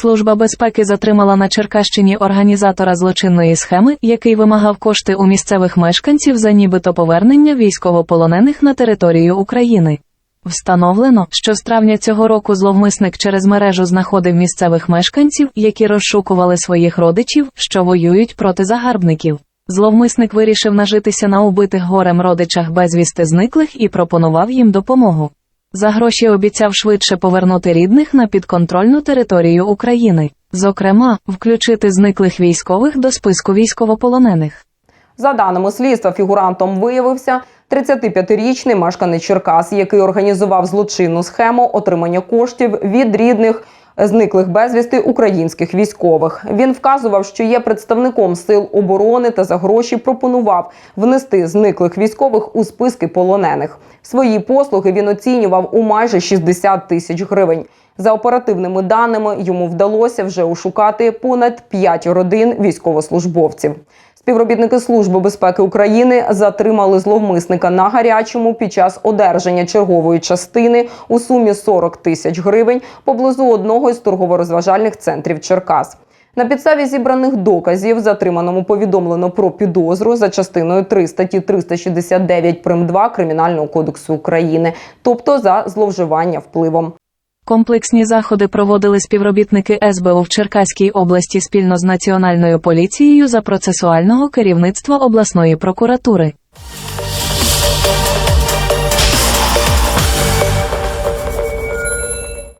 Служба безпеки затримала на Черкащині організатора злочинної схеми, який вимагав кошти у місцевих мешканців за нібито повернення військовополонених на територію України. Встановлено, що з травня цього року зловмисник через мережу знаходив місцевих мешканців, які розшукували своїх родичів, що воюють проти загарбників. Зловмисник вирішив нажитися на убитих горем родичах безвісти зниклих і пропонував їм допомогу. За гроші обіцяв швидше повернути рідних на підконтрольну територію України, зокрема, включити зниклих військових до списку військовополонених. За даними слідства, фігурантом виявився 35-річний мешканець Черкас, який організував злочинну схему отримання коштів від рідних зниклих безвісти українських військових. Він вказував, що є представником сил оборони та за гроші пропонував внести зниклих військових у списки полонених. Свої послуги він оцінював у майже 60 тисяч гривень. За оперативними даними йому вдалося вже ошукати понад 5 родин військовослужбовців. Співробітники Служби безпеки України затримали зловмисника на гарячому під час одержання чергової частини у сумі 40 тисяч гривень поблизу одного із торгово-розважальних центрів Черкас. На підставі зібраних доказів затриманому повідомлено про підозру за частиною 3 статті 369 прим. 2 Кримінального кодексу України, тобто за зловживання впливом. Комплексні заходи проводили співробітники СБУ в Черкаській області спільно з Національною поліцією за процесуального керівництва обласної прокуратури.